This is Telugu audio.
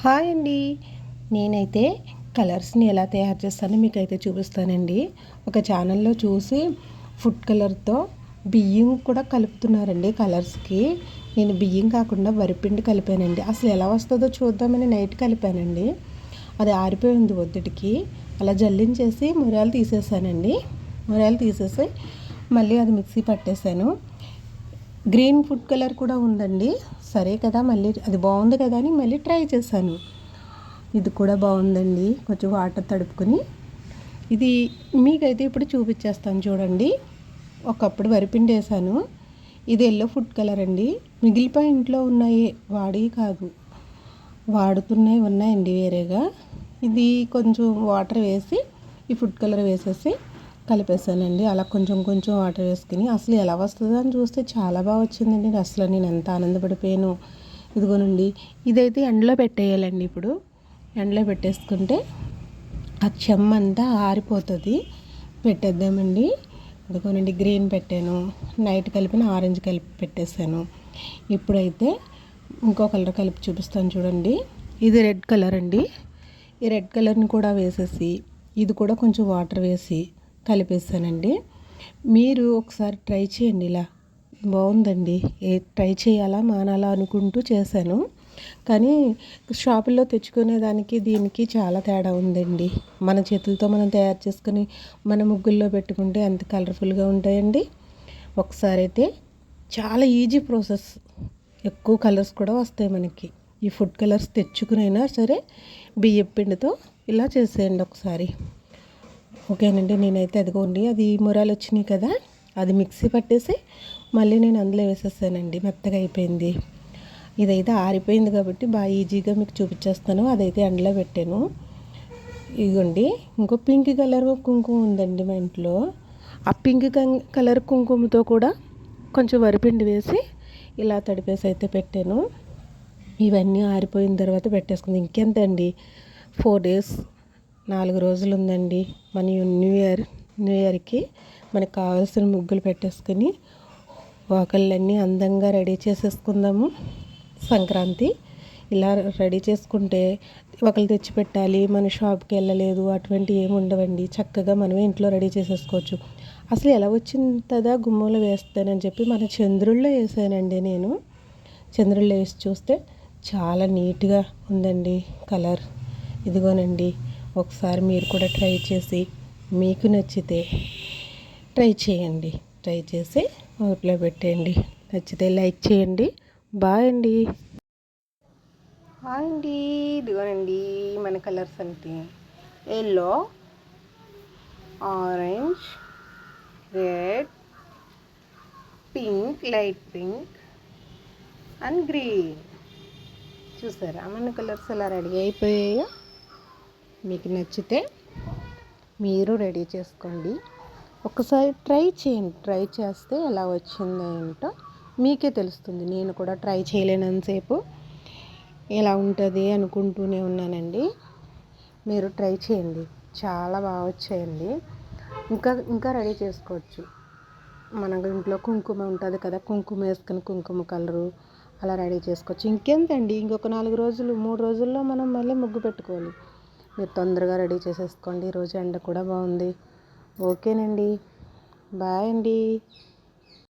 హాయ్ అండి. నేనైతే కలర్స్ని ఎలా తయారు చేస్తానో మీకైతే చూపిస్తానండి. ఒక ఛానల్లో చూసి ఫుడ్ కలర్తో బియ్యం కూడా కలుపుతున్నారండి కలర్స్కి. నేను బియ్యం కాకుండా వరిపిండి కలిపానండి. అసలు ఎలా వస్తుందో చూద్దామని నైట్ కలిపానండి. అది ఆరిపోయింది ఒత్తిడికి. అలా జల్లించేసి మురాలు తీసేసానండి. మురాలు తీసేసి మళ్ళీ అది మిక్సీ పట్టేశాను గ్రీన్ ఫుడ్ కలర్ కూడా ఉందండి. సరే కదా మళ్ళీ అది బాగుంది కదా అని మళ్ళీ ట్రై చేశాను. ఇది కూడా బాగుందండి. కొంచెం వాటర్ తడుపుకొని. ఇది మీకైతే ఇప్పుడు చూపించేస్తాను చూడండి. ఒకప్పుడు వరిపిండి వేసాను. ఇది ఎల్లో ఫుడ్ కలర్ అండి. మిగిలిపోయి ఇంట్లో ఉన్నాయి వాడి కాదు. వాడుతున్నాయి ఉన్నాయండి వేరేగా. ఇది కొంచెం వాటర్ వేసి ఈ ఫుడ్ కలర్ వేసేసి కలిపేసానండి అలా కొంచెం కొంచెం వాటర్ వేసుకుని అసలు ఎలా వస్తుందో అని చూస్తే చాలా బాగా వచ్చిందండి. అసలు నేను ఎంత ఆనందపడిపోయాను. ఇదిగోనండి ఇదైతే ఎండలో పెట్టేయాలండి ఇప్పుడు. ఎండలో పెట్టేసుకుంటే ఆ చెమ్మ అంతా ఆరిపోతుంది. పెట్టేద్దామండి. ఇదిగోనండి గ్రీన్ పెట్టాను. నైట్ కలిపిన ఆరెంజ్ కలిపి పెట్టేశాను. ఇప్పుడైతే ఇంకో కలర్ కలిపి చూపిస్తాను చూడండి. ఇది రెడ్ కలర్ అండి. ఈ రెడ్ కలర్ని కూడా వేసేసి ఇది కూడా కొంచెం వాటర్ వేసి కలిపేస్తానండి. మీరు ఒకసారి ట్రై చేయండి ఇలా. బాగుందండి. ఏ ట్రై చేయాలా మానాలా అనుకుంటూ చేశాను. కానీ షాపుల్లో తెచ్చుకునే దానికి దీనికి చాలా తేడా ఉందండి. మన చేతులతో మనం తయారు చేసుకుని మన ముగ్గుల్లో పెట్టుకుంటే అంత కలర్ఫుల్గా ఉంటాయండి. ఒకసారి అయితే చాలా ఈజీ ప్రాసెస్. ఎక్కువ కలర్స్ కూడా వస్తాయి మనకి. ఈ ఫుడ్ కలర్స్ తెచ్చుకునైనా సరే బియ్యం పిండితో ఇలా చేసేయండి ఒకసారి. ఓకేనండి నేనైతే అదిగోండి అది మురాలు వచ్చినాయి కదా అది మిక్సీ పట్టేసి మళ్ళీ నేను అందులో వేసేసానండి మెత్తగా అయిపోయింది. ఇదైతే ఆరిపోయింది కాబట్టి బాగా ఈజీగా మీకు చూపించేస్తాను అదైతే ఎండలో పెట్టాను. ఇదిగోండి ఇంకో పింక్ కలర్ కుంకుమ ఉందండి మా ఇంట్లో. ఆ పింక్ కలర్ కుంకుమతో కూడా కొంచెం వరిపిండి వేసి ఇలా తడిపేసి అయితే పెట్టాను. ఇవన్నీ ఆరిపోయిన తర్వాత పెట్టేసుకుంది. ఇంకెంతండి? ఫోర్ డేస్ నాలుగు రోజులు ఉందండి మన న్యూ ఇయర్ న్యూ ఇయర్కి మనకు కావాల్సిన ముగ్గులు పెట్టేసుకొని వాకళ్ళన్నీ అందంగా రెడీ చేసేసుకుందాము. సంక్రాంతి ఇలా రెడీ చేసుకుంటే ఒకళ్ళు తెచ్చి పెట్టాలి మన షాప్కి వెళ్ళలేదు అటువంటి ఏమి ఉండవండి. చక్కగా మనమే ఇంట్లో రెడీ చేసేసుకోవచ్చు. అసలు ఎలా వచ్చిందా గుమ్మంలో వేస్తానని చెప్పి మన చంద్రుల్లో వేసానండి నేను. చంద్రుల్లో వేసి చూస్తే చాలా నీట్గా ఉందండి కలర్. ఇదిగోనండి. ఒకసారి మీరు కూడా ట్రై చేసి మీకు నచ్చితే ట్రై చేయండి. ట్రై చేసి ఓట్లో పెట్టేయండి. నచ్చితే లైక్ చేయండి. బాయ్ అండి. హాయ్ అండి. ఇదిగోనండి మన కలర్స్ అంటే yellow orange red pink light pink and green. చూసారా? మన కలర్స్ ఎలా రెడీ అయిపోయాయా? మీకు నచ్చితే మీరు రెడీ చేసుకోండి. ఒకసారి ట్రై చేయండి. ట్రై చేస్తే ఎలా వచ్చిందో ఏంటో మీకే తెలుస్తుంది. నేను కూడా ట్రై చేయలేనంతసేపు ఎలా ఉంటుంది అనుకుంటూనే ఉన్నానండి. మీరు ట్రై చేయండి. చాలా బాగా వచ్చాయండి. ఇంకా ఇంకా రెడీ చేసుకోవచ్చు. మన ఇంట్లో కుంకుమ ఉంటుంది కదా కుంకుమ వేసుకుని కుంకుమ కలరు అలా రెడీ చేసుకోవచ్చు. ఇంకెంతండి? ఇంకొక నాలుగు రోజులు మూడు రోజుల్లో మనం మళ్ళీ ముగ్గు పెట్టుకోవాలి. మీరు తొందరగా రెడీ చేసేసుకోండి. ఈరోజు ఎండ కూడా బాగుంది. ఓకేనండి. బాయ్ అండి.